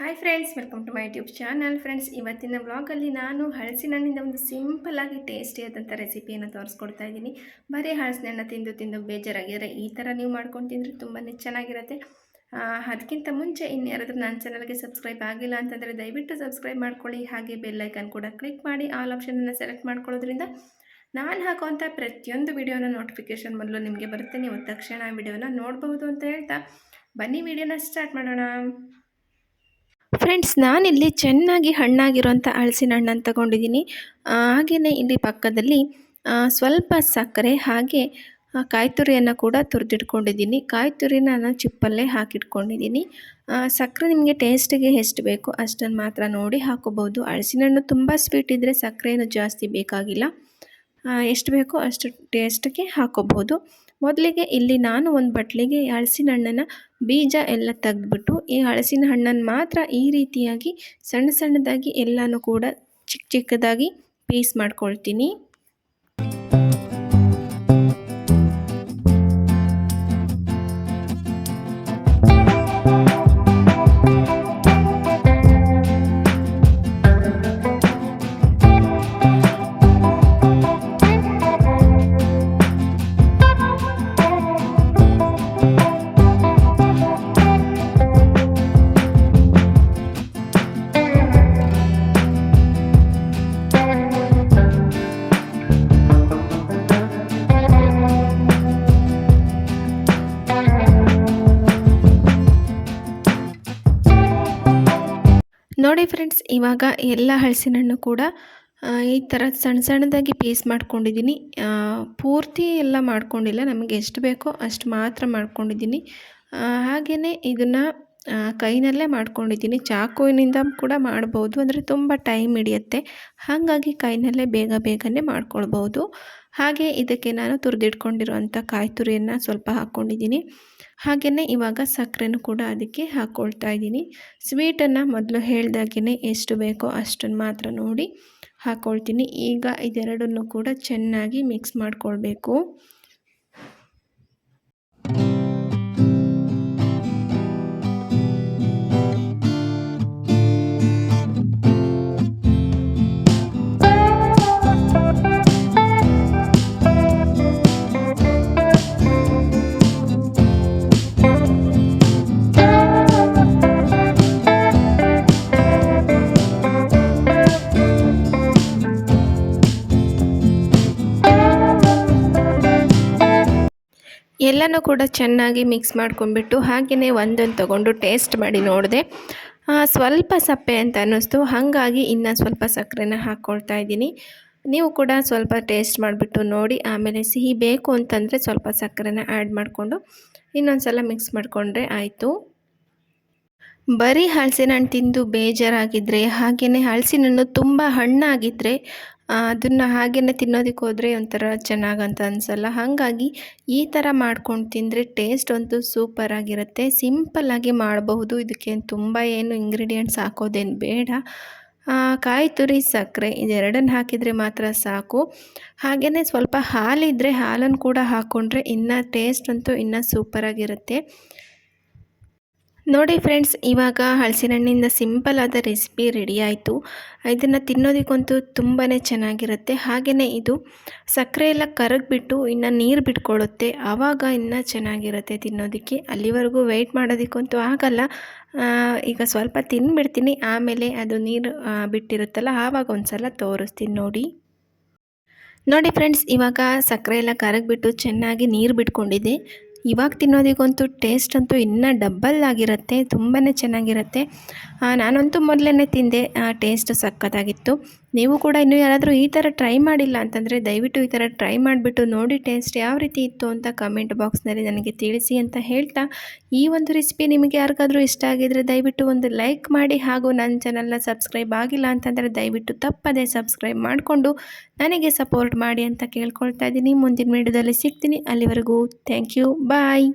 Hi friends welcome to my YouTube channel friends ಇವತ್ತಿನ ಬ್ಲಾಗಲ್ಲಿ ನಾನು ಹಣ್ಣಿಂದ ಒಂದು ಸಿಂಪಲ್ಲಾಗಿ ಟೇಸ್ಟಿಯಾದಂಥ ರೆಸಿಪಿಯನ್ನು ತೋರಿಸ್ಕೊಡ್ತಾ ಇದ್ದೀನಿ. ಬರೀ ಹಣ್ಣು ತಿಂದು ತಿಂದು ಬೇಜಾರಾಗಿದ್ರೆ ಈ ಥರ ನೀವು ಮಾಡ್ಕೊಂಡು ತಿಂದರೆ ತುಂಬಾ ಚೆನ್ನಾಗಿರುತ್ತೆ. ಅದಕ್ಕಿಂತ ಮುಂಚೆ ಇನ್ಯಾರಾದರೂ ನನ್ನ ಚಾನಲ್ಗೆ ಸಬ್ಸ್ಕ್ರೈಬ್ ಆಗಿಲ್ಲ ಅಂತಂದರೆ ದಯವಿಟ್ಟು ಸಬ್ಸ್ಕ್ರೈಬ್ ಮಾಡ್ಕೊಳ್ಳಿ. ಹಾಗೆ ಬೆಲ್ಲೈಕನ್ ಕೂಡ ಕ್ಲಿಕ್ ಮಾಡಿ ಆಲ್ ಆಪ್ಷನನ್ನು ಸೆಲೆಕ್ಟ್ ಮಾಡ್ಕೊಳ್ಳೋದ್ರಿಂದ ನಾನು ಹಾಕುವಂಥ ಪ್ರತಿಯೊಂದು ವಿಡಿಯೋನ ನೋಟಿಫಿಕೇಷನ್ ಮೊದಲು ನಿಮಗೆ ಬರುತ್ತೆ. ನೀವು ತಕ್ಷಣ ವಿಡಿಯೋನ ನೋಡ್ಬೋದು ಅಂತ ಹೇಳ್ತಾ ಬನ್ನಿ. ವಿಡಿಯೋನ ಸ್ಟಾರ್ಟ್ ಮಾಡೋಣ. ಫ್ರೆಂಡ್ಸ್ ನಾನಿಲ್ಲಿ ಚೆನ್ನಾಗಿ ಹಣ್ಣಾಗಿರುವಂಥ ಹಳಸಿನ ಹಣ್ಣನ್ನು ತಗೊಂಡಿದ್ದೀನಿ. ಹಾಗೆಯೇ ಇಲ್ಲಿ ಪಕ್ಕದಲ್ಲಿ ಸ್ವಲ್ಪ ಸಕ್ಕರೆ ಹಾಗೆ ಕಾಯಿ ತುರಿಯನ್ನು ಕೂಡ ತುರಿದಿಟ್ಕೊಂಡಿದ್ದೀನಿ. ಕಾಯಿ ತುರಿನ ನಾನು ಚಿಪ್ಪಲ್ಲೇ ಹಾಕಿಟ್ಕೊಂಡಿದ್ದೀನಿ. ಸಕ್ಕರೆ ನಿಮಗೆ ಟೇಸ್ಟಿಗೆ ಎಷ್ಟು ಬೇಕು ಅಷ್ಟನ್ನು ಮಾತ್ರ ನೋಡಿ ಹಾಕೋಬೋದು ಹಣ್ಣು ತುಂಬ ಸ್ವೀಟ್ ಇದ್ದರೆ ಸಕ್ಕರೆ ಜಾಸ್ತಿ ಬೇಕಾಗಿಲ್ಲ. ಎಷ್ಟು ಬೇಕೋ ಅಷ್ಟು ಟೇಸ್ಟ್ಗೆ ಹಾಕೋಬಹುದು. ಮೊದಲಿಗೆ ಇಲ್ಲಿ ನಾನು ಒಂದು ಬಟ್ಲಿಗೆ ಹಳಸಿನ ಹಣ್ಣನ್ನು ಬೀಜ ಎಲ್ಲ ತೆಗೆದ್ಬಿಟ್ಟು, ಈ ಹಳಸಿನ ಹಣ್ಣನ್ನು ಮಾತ್ರ ಈ ರೀತಿಯಾಗಿ ಸಣ್ಣ ಸಣ್ಣದಾಗಿ ಎಲ್ಲನೂ ಕೂಡ ಚಿಕ್ಕ ಚಿಕ್ಕದಾಗಿ ಪೀಸ್ ಮಾಡ್ಕೊಳ್ತೀನಿ. ನೋಡಿ ಫ್ರೆಂಡ್ಸ್ ಇವಾಗ ಎಲ್ಲ ಹಲಸಿನ ಹಣ್ಣು ಕೂಡ ಈ ಥರ ಸಣ್ಣ ಸಣ್ಣದಾಗಿ ಪೀಸ್ ಮಾಡ್ಕೊಂಡಿದ್ದೀನಿ. ಪೂರ್ತಿ ಎಲ್ಲ ಮಾಡ್ಕೊಂಡಿಲ್ಲ. ನಮಗೆ ಎಷ್ಟು ಬೇಕೋ ಅಷ್ಟು ಮಾತ್ರ ಮಾಡ್ಕೊಂಡಿದ್ದೀನಿ. ಹಾಗೆಯೇ ಇದನ್ನು ಕೈನಲ್ಲೇ ಮಾಡ್ಕೊಂಡಿದ್ದೀನಿ. ಚಾಕುವಿನಿಂದ ಕೂಡ ಮಾಡ್ಬೋದು. ಅಂದರೆ ತುಂಬ ಟೈಮ್ ಹಿಡಿಯುತ್ತೆ. ಹಾಗಾಗಿ ಕೈನಲ್ಲೇ ಬೇಗ ಬೇಗನೆ ಮಾಡ್ಕೊಳ್ಬೋದು. ಹಾಗೆ ಇದಕ್ಕೆ ನಾನು ತುರಿದಿಟ್ಕೊಂಡಿರುವಂಥ ಕಾಯಿ ತುರಿಯನ್ನು ಸ್ವಲ್ಪ ಹಾಕ್ಕೊಂಡಿದ್ದೀನಿ. ಹಾಗೆಯೇ ಇವಾಗ ಸಕ್ಕರೆನೂ ಕೂಡ ಅದಕ್ಕೆ ಹಾಕ್ಕೊಳ್ತಾ ಇದ್ದೀನಿ. ಸ್ವೀಟನ್ನು ಮೊದಲು ಹೇಳ್ದಾಗೇ ಎಷ್ಟು ಬೇಕೋ ಅಷ್ಟನ್ನು ಮಾತ್ರ ನೋಡಿ ಹಾಕ್ಕೊಳ್ತೀನಿ ಈಗ ಇದೆರಡನ್ನು ಕೂಡ ಚೆನ್ನಾಗಿ ಮಿಕ್ಸ್ ಮಾಡ್ಕೊಳ್ಬೇಕು. ಎಲ್ಲನೂ ಕೂಡ ಚೆನ್ನಾಗಿ ಮಿಕ್ಸ್ ಮಾಡ್ಕೊಂಡ್ಬಿಟ್ಟು ಹಾಗೆಯೇ ಒಂದೊಂದು ತೊಗೊಂಡು ಟೇಸ್ಟ್ ಮಾಡಿ ನೋಡಿದೆ. ಸ್ವಲ್ಪ ಸಪ್ಪೆ ಅಂತ ಅನ್ನಿಸ್ತು. ಹಾಗಾಗಿ ಇನ್ನು ಸ್ವಲ್ಪ ಸಕ್ಕರೆನ ಹಾಕ್ಕೊಳ್ತಾ ಇದ್ದೀನಿ. ನೀವು ಕೂಡ ಸ್ವಲ್ಪ ಟೇಸ್ಟ್ ಮಾಡಿಬಿಟ್ಟು ನೋಡಿ. ಆಮೇಲೆ ಸಿಹಿ ಬೇಕು ಅಂತಂದರೆ ಸ್ವಲ್ಪ ಸಕ್ಕರೆನ ಆ್ಯಡ್ ಮಾಡಿಕೊಂಡು ಇನ್ನೊಂದು ಸಲ ಮಿಕ್ಸ್ ಮಾಡಿಕೊಂಡ್ರೆ ಆಯಿತು. ಬರೀ ಹಲಸಿನ ಹಣ್ಣು ತಿಂದು ಬೇಜಾರಾಗಿದ್ದರೆ ಹಾಗೆಯೇ ಹಲಸಿನ ಹಣ್ಣು ತುಂಬ ಹಣ್ಣಾಗಿದ್ದರೆ ಅದನ್ನು ಹಾಗೆಯೇ ತಿನ್ನೋದಕ್ಕೆ ಹೋದರೆ ಒಂಥರ ಚೆನ್ನಾಗಂತ ಅನಿಸಲ್ಲ. ಹಾಗಾಗಿ ಈ ಥರ ಮಾಡ್ಕೊಂಡು ತಿಂದರೆ ಟೇಸ್ಟ್ ಅಂತೂ ಸೂಪರಾಗಿರುತ್ತೆ ಸಿಂಪಲ್ಲಾಗಿ ಮಾಡಬಹುದು. ಇದಕ್ಕೆ ತುಂಬ ಏನು ಇಂಗ್ರೀಡಿಯೆಂಟ್ಸ್ ಹಾಕೋದೇನು ಬೇಡ. ಕಾಯಿ ತುರಿ ಸಕ್ಕರೆ ಇದೆರಡನ್ನು ಹಾಕಿದರೆ ಮಾತ್ರ ಸಾಕು. ಹಾಗೆಯೇ ಸ್ವಲ್ಪ ಹಾಲಿದ್ದರೆ ಹಾಲನ್ನು ಕೂಡ ಹಾಕ್ಕೊಂಡ್ರೆ ಇನ್ನೂ ಟೇಸ್ಟ್ ಅಂತೂ ಇನ್ನೂ ಸೂಪರಾಗಿರುತ್ತೆ ನೋಡಿ ಫ್ರೆಂಡ್ಸ್, ಇವಾಗ ಹಲಸಿನ ಹಣ್ಣಿಂದ ಸಿಂಪಲ್ ಆದ ರೆಸಿಪಿ ರೆಡಿ ಆಯಿತು. ಇದನ್ನು ತಿನ್ನೋದಕ್ಕಂತೂ ತುಂಬಾ ಚೆನ್ನಾಗಿರುತ್ತೆ. ಹಾಗೆಯೇ ಇದು ಸಕ್ಕರೆ ಎಲ್ಲ ಕರಗಿಬಿಟ್ಟು ಇನ್ನು ನೀರು ಬಿಟ್ಕೊಳ್ಳುತ್ತೆ ಆವಾಗ ಇನ್ನೂ ಚೆನ್ನಾಗಿರುತ್ತೆ ತಿನ್ನೋದಕ್ಕೆ. ಅಲ್ಲಿವರೆಗೂ ವೆಯ್ಟ್ ಮಾಡೋದಕ್ಕಂತೂ ಆಗಲ್ಲ. ಈಗ ಸ್ವಲ್ಪ ತಿನ್ಬಿಡ್ತೀನಿ. ಆಮೇಲೆ ಅದು ನೀರು ಬಿಟ್ಟಿರುತ್ತಲ್ಲ, ಆವಾಗ ಒಂದು ಸಲ ತೋರಿಸ್ತೀನಿ ನೋಡಿ. ನೋಡಿ ಫ್ರೆಂಡ್ಸ್, ಇವಾಗ ಸಕ್ಕರೆ ಎಲ್ಲ ಕರಗಿಬಿಟ್ಟು ಚೆನ್ನಾಗಿ ನೀರು ಬಿಟ್ಕೊಂಡಿದೆ. ಇವಾಗ ತಿನ್ನೋದಿಗಂತೂ ಟೇಸ್ಟ್ ಅಂತೂ ಇನ್ನೂ ಡಬ್ಬಲ್ ಆಗಿರುತ್ತೆ ತುಂಬಾ ಚೆನ್ನಾಗಿರುತ್ತೆ. ನಾನಂತೂ ಮೊದಲೇ ತಿಂದೆ. ಟೇಸ್ಟ್ ಸಕ್ಕತ್ತಾಗಿತ್ತು ನೀವು ಕೂಡ ಇನ್ನೂ ಯಾರಾದರೂ ಈ ಥರ ಟ್ರೈ ಮಾಡಿಲ್ಲ ಅಂತಂದರೆ ದಯವಿಟ್ಟು ಈ ಥರ ಟ್ರೈ ಮಾಡಿಬಿಟ್ಟು ನೋಡಿ ಟೇಸ್ಟ್ ಯಾವ ರೀತಿ ಇತ್ತು ಅಂತ ಕಮೆಂಟ್ ಬಾಕ್ಸ್ನಲ್ಲಿ ನನಗೆ ತಿಳಿಸಿ ಅಂತ ಹೇಳ್ತಾ ಈ ಒಂದು ರೆಸಿಪಿ ನಿಮಗೆ ಯಾರಿಗಾದರೂ ಇಷ್ಟ ಆಗಿದರೆ ದಯವಿಟ್ಟು ಒಂದು ಲೈಕ್ ಮಾಡಿ ಹಾಗೂ ನನ್ನ ಚಾನಲ್ನ ಸಬ್ಸ್ಕ್ರೈಬ್ ಆಗಿಲ್ಲ ಅಂತಂದರೆ ದಯವಿಟ್ಟು ತಪ್ಪದೇ ಸಬ್ಸ್ಕ್ರೈಬ್ ಮಾಡಿಕೊಂಡು ನನಗೆ ಸಪೋರ್ಟ್ ಮಾಡಿ ಅಂತ ಕೇಳ್ಕೊಳ್ತಾ ಇದ್ದೀನಿ. ಮುಂದಿನ ವಿಡಿಯೋದಲ್ಲಿ ಸಿಗ್ತೀನಿ. ಅಲ್ಲಿವರೆಗೂ ಥ್ಯಾಂಕ್ ಯು ಬಾಯ್